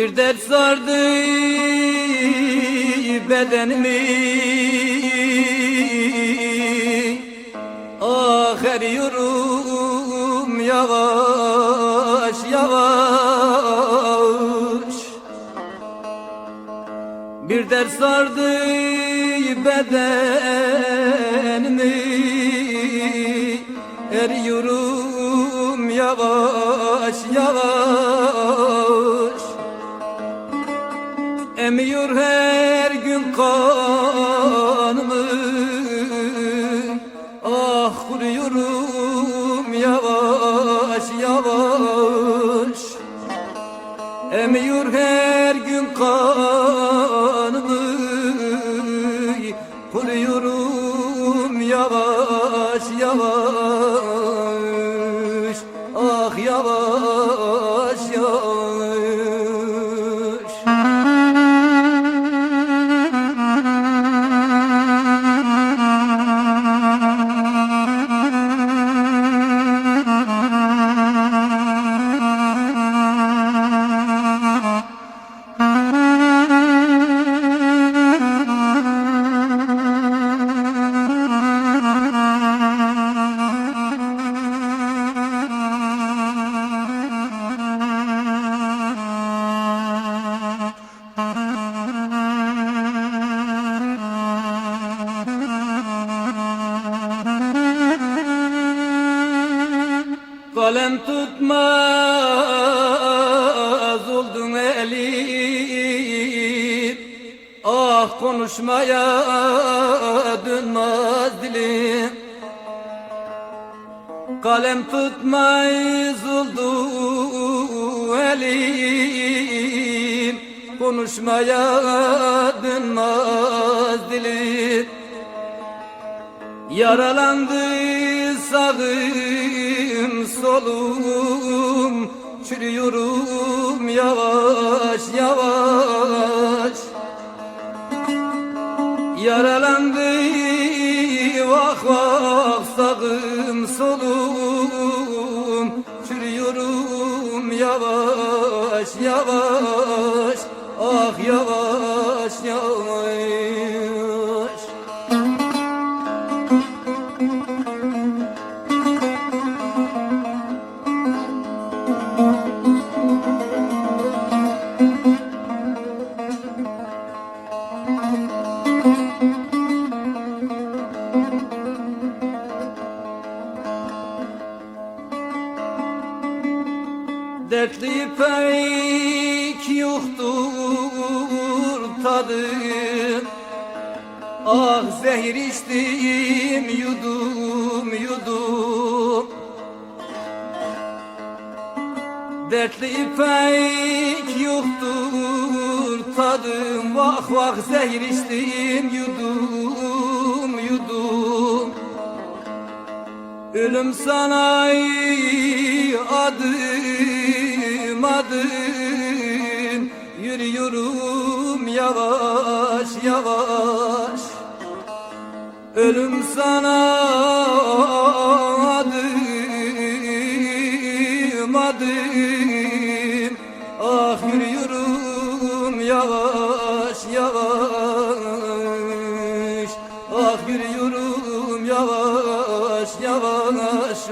Bir dert sardı bedenimi Ah eriyorum yavaş yavaş. Bir dert sardı bedenimi Eriyorum Emiyor her gün kanımı. Ah kuruyorum yavaş yavaş. Emiyor her gün kanımı. Kuruyorum yavaş yavaş. Ah yavaş Kalem tutmaz oldun elim Ah konuşmaya dönmez dilim. Kalem tutmaz oldu elim Konuşmaya dönmez dilim. Yaralandı sağım solum Çürüyorum yavaş yavaş. Yaralandı vah vah sağım solum. Çürüyorum yavaş yavaş Ah yavaş yavaş Dertli pek yoktur tadım. Ah zehir içtim yudum yudum. Dertli pek yoktur tadım. Vah vah zehir içtim yudum Ölüm sana adım adım. Yürüyorum yavaş yavaş. Ölüm sana adım adım. Ah yürüyorum yavaş yavaş. Ah yürüyorum yavaş yavaş